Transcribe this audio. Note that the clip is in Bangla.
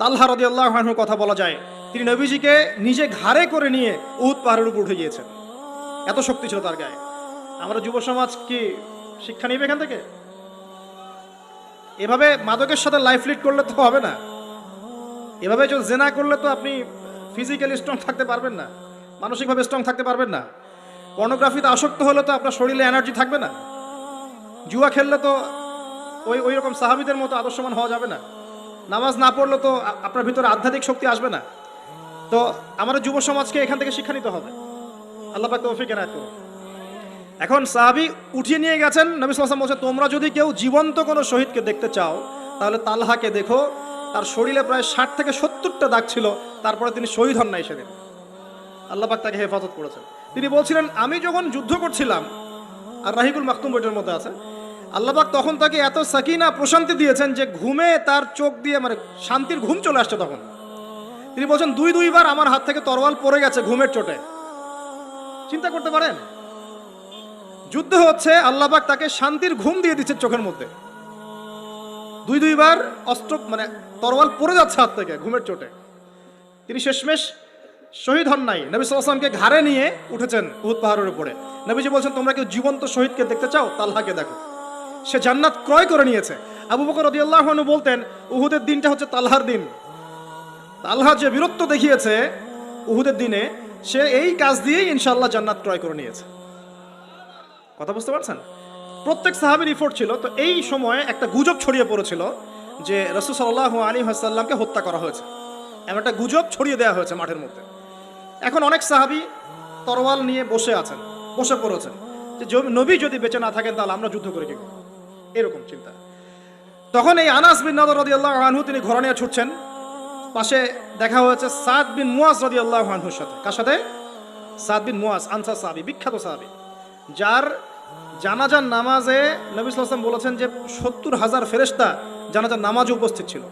তাল্হা রদি আল্লাহ কথা বলা যায়, তিনি নবীজিকে নিজে ঘাড়ে করে নিয়ে উহুদ পাহাড়ের উপর উঠে গিয়েছেন। এত শক্তি ছিল তার গায়ে। আমরা যুব সমাজ কি শিক্ষা নিবে এখান থেকে? এভাবে মাদকের সাথে লাইফ লিড করলে তো হবে না। এভাবে যদি জেনা করলে তো আপনি ফিজিক্যালি স্ট্রং থাকতে পারবেন না, মানসিকভাবে স্ট্রং থাকতে পারবেন না। পর্নোগ্রাফিতে আসক্ত হলে তো আপনার শরীরে এনার্জি থাকবে না। জুয়া খেললে তো ওই ওই রকম সাহাবিদের মতো আদর্শমান হওয়া যাবে না। নামাজ না পড়লে তো আপনার ভিতরে আধ্যাত্মিক শক্তি আসবে না। তো আমাদের যুব সমাজকে এখান থেকে শিক্ষা নিতে হবে। আল্লাহ পাক তৌফিক এনায়েত করুন। এখন সাহাবি উঠিয়ে নিয়ে গেছেন, নবী সাল্লাম বলছে তোমরা যদি কেউ জীবন্ত কোনো শহীদকে দেখতে চাও, তাহলে তালহাকে দেখো। তার শরীরে প্রায় ষাট থেকে সত্তরটা দাগ ছিল, তারপরে তিনি শহীদ হন নাই সেদিন। আল্লাহ পাক তাকে হেফাজত করেছেন। তিনি বলছিলেন, আমি যখন যুদ্ধ করছিলাম, আর রাহিকুল মাকতুম বইটার মধ্যে আছে আল্লাহবাক তখন তাকে এত সাকিনা, প্রশান্তি দিয়েছেন যে ঘুমে তার চোখ দিয়ে মানে শান্তির ঘুম চলে আসছে তখন। তিনি বলছেন, দুই দুইবার আমার হাত থেকে তরোয়াল পড়ে গেছে ঘুমের চোটে। চিন্তা করতে পারেন? যুদ্ধ হচ্ছে, আল্লাহবাক তাকে শান্তির ঘুম দিয়ে দিচ্ছে চোখের মধ্যে। দুই দুইবার অস্ত্র মানে তরোয়াল পড়ে যাচ্ছে হাত থেকে ঘুমের চোটে। তিনি শেষমেশ শহীদ হন নাই। নবী সাল্লামকে ঘাড়ে নিয়ে উঠেছেন উহুদ পাহাড়ের উপরে। নবীজি বলছেন, তোমরা কেউ জীবন্ত শহীদকে দেখতে চাও? তালহাকে দেখো। সে জান্নাত ক্রয় করে নিয়েছে। আবু বকর রদিয়াল্লাহু আনহু বলতেন, উহুদের দিনটা হচ্ছে তালহার দিন। তালহা যে বীরত্ব দেখিয়েছে, উহুদের দিনে সে এই কাজ দিয়েই ইনশাল্লাহ জান্নাত ক্রয় করে নিয়েছে। কথা বুঝতে পারছেন? প্রত্যেক সাহাবির রিপোর্ট ছিল, তো এই সময়ে একটা গুজব ছড়িয়ে পড়েছিল যে রসুল সাল্লাহ আলী হাসাল্লামকে হত্যা করা হয়েছে। এমন একটা গুজব ছড়িয়ে দেওয়া হয়েছে মাঠের মধ্যে। এখন অনেক সাহাবি তরোয়াল নিয়ে বসে আছেন, বসে পড়েছেন। যে নবী যদি বেঁচে না থাকেন, তাহলে আমরা যুদ্ধ করে কি? এরকম চিন্তা। তখন এই আনাস বিন নাদর রদি আল্লাহ আনহু তিনি ঘোড়া নিয়ে ছুটছেন। পাশে দেখা হয়েছে সাদ বিন মুয়াজ রদি আল্লাহ আনহুর সাথে। কার সাথে? সাদ বিন মুয়াজ, আনসার সাহাবি, বিখ্যাত সাহাবি। যার জানাজার নামাজে নবী সাল্লাম বলেছেন যে সত্তর হাজার ফেরেস্তা জানাজার নামাজে উপস্থিত ছিল।